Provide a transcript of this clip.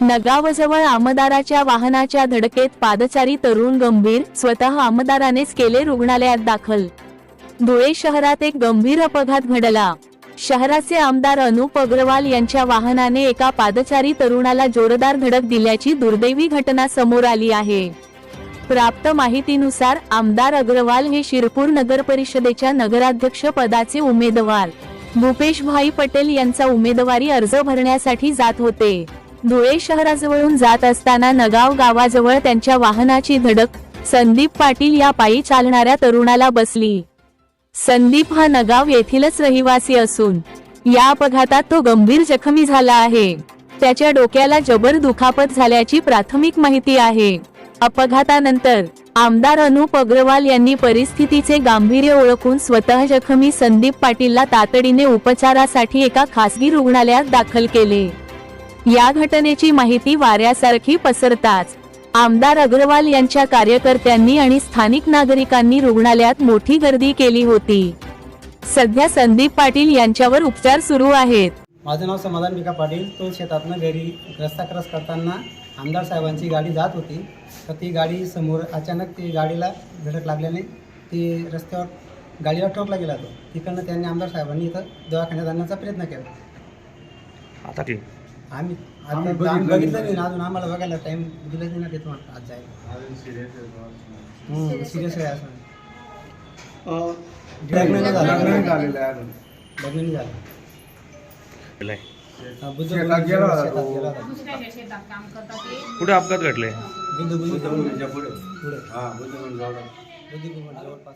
नगावजवळ आमदाराच्या वाहनाच्या धडकेत पादचारी तरुण गंभीर स्वतः आमदारानेच केले रुग्णालयात दाखल. धुळे शहरात एक गंभीर अपघात घडला. शहराचे आमदार अनुप अग्रवाल यांच्या वाहनाने एका पादचारी तरुणाला जोरदार धडक दिल्याची दुर्दैवी घटना समोर आली आहे. प्राप्त माहितीनुसार आमदार अग्रवाल हे शिरपूर नगर परिषदेच्या नगराध्यक्ष पदाचे उमेदवार. भूपेश भाई पटेल यांचा उमेदवारी अर्ज भरण्यासाठी जात होते. धुळे शहराजवळून जात असताना नगाव गावाजवळ त्यांच्या वाहनाची धडक संदीप पाटील या पायी चालणाऱ्या तरुणाला बसली. संदीप हा नगाव येथीलच रहिवासी असून या अपघातात तो गंभीर जखमी झाला आहे. त्याच्या डोक्याला जबर दुखापत झाल्याची प्राथमिक माहिती आहे. अपघातानंतर आमदार अनुप अग्रवाल यांनी परिस्थितीचे गांभीर्य ओळखून स्वतः जखमी संदीप पाटीलला तातडीने उपचारासाठी एका खासगी रुग्णालयात दाखल केले. या घटनेची माहिती वाऱ्यासारखी पसरताच आमदार अग्रवाल यांच्या कार्यकर्त्यांनी आणि स्थानिक नागरिकांनी रुग्णालयात मोठी गर्दी केली होती. सध्या संदीप पाटील यांच्यावर उपचार सुरू आहेत. माझं नाव समाधान मिका पाटील. तो शेतातनं घरी रस्ता क्रॉस करताना आमदार साहेबांची गाडी जात होती. तर ती गाडी समोर अचानक ती गाडीला धडक लागल्याने ती रस्त्यावर गाडीला ठोकला गेला तो. तिकडनं त्यांनी आमदार साहेबांनी इथं दवाखान्यात आणण्याचा प्रयत्न केला. आता आम्ही आता आम्ही बघितलं नाही ना अजून आम्हाला बघायला टाईम दिलाच नाही ना तिथून आज जायला. सिरियस आहे असं. लग्न नाही झालं. लग्न नाही झालं. केलंय. हा, बुजुर्ग शेतात गेला होता शेतात तो. गेला होता. दुसऱ्याच्या शेतात काम करतात ते. कुठे अपघात घडले? बिंदू बुजुर्ग पुढे. पुढे. हा बुद्धिमान जाऊ बुद्धिबळ जवळपास.